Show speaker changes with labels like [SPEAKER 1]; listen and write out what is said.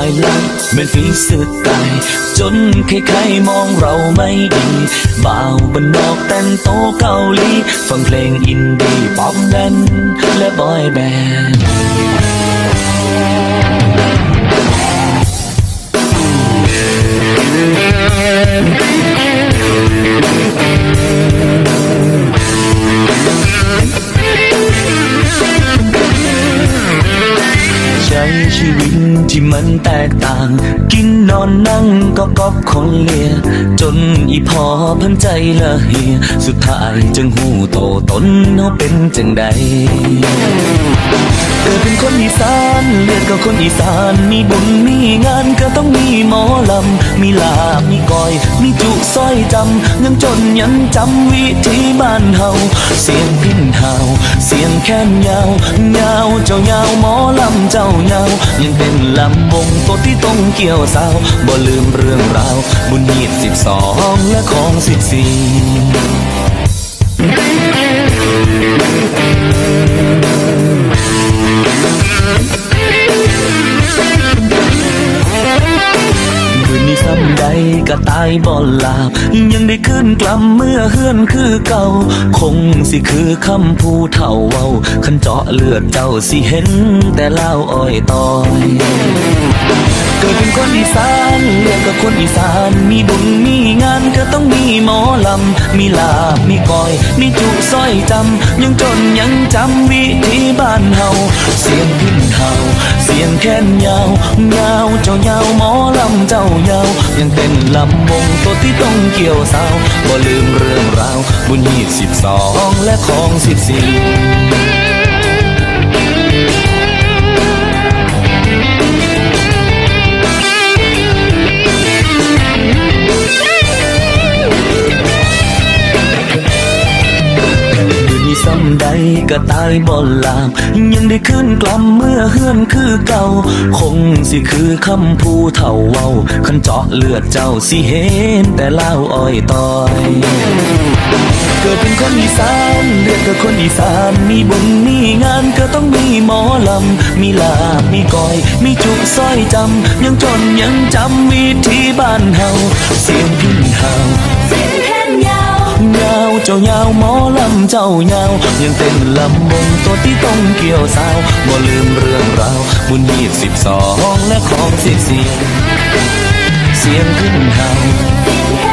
[SPEAKER 1] my life เหมือนฝีสุดตาย จนใครๆมองเราไม่ดีบ่าวบนนอกแต่งโตเกาหลี ฟังเพลงอินดี้ป๊อปแดนและบอยแบนด์ ที่มันแตกต่าง กินนอนนั่งก็ก๊อบคนเลีย จนอีพอเพันใจละเหีย สุดท้ายจึงหูโตตนเขาเป็นจังใดเกิดเป็นคนอีสานเลือดก็คนอีสาน มีบุญมีงานก็ต้องมีหมอลำ มีลาบมีก้อย มีจุสร้อยจำยังจนยังจำวิธีบ้านเฮาเสียงพินเฮา แค้นยาวยาวเจ้ายาวหมอลำเจ้ายาวยังเป็นลำวงตัวที่ต้องเกี่ยวสาวบ่ลืมเรื่องราว บุญหีบสิบสองและของสิบสี่ ก็ตายบ่หลาบ ยังได้ขึ้นกลับเมื่อเฮือนคือเก่า คงสิคือคำผู้เฒ่าเว้าคันเจาะเลือดเจ้าสิเห็น แต่เล่าอ้อยตอยเกิดเป็นคนอีสานเรียกกับคนอีสาน มีบุญมีงานก็ต้องมีหมอลำ มีลาบมีก้อย มีจุสร้อยจำ ยังจนยังจำวิธีบ้านเฮา แค้นยาวยาวเจ้ายาวหมอลำเจ้ายาว ยังเป็นลำวงตัวที่ต้องเกี่ยวสาวบ่ลืมเรื่องราว บุญยี่สิบสองและของสิบสี่ ก็ตายบ่หลาบยังได้ขึ้นกลับเมื่อเฮือนคือเก่า คงสิคือคำผู้เฒ่าเว้าคันเจาะเลือดเจ้าสิเห็นแต่เล่าอ้อยตอยเกิดเป็นคนอีสานเลือดกับคนอีสานมีบุญมีงานก็ต้องมีหมอลำ มีลาบมีก้อย มีจุกสร้อยจำยังจนยังจำวิธีบ้านเฮาเสียงพินเฮา จ้ายาวหมอลำเจ้ายาว ยังเป็นลำวงตัวที่ต้องเกี่ยวสาวบ่ลืมเรื่องราวบุญยีสิบสองและของสิบสี่เสียงขึ้นเฮา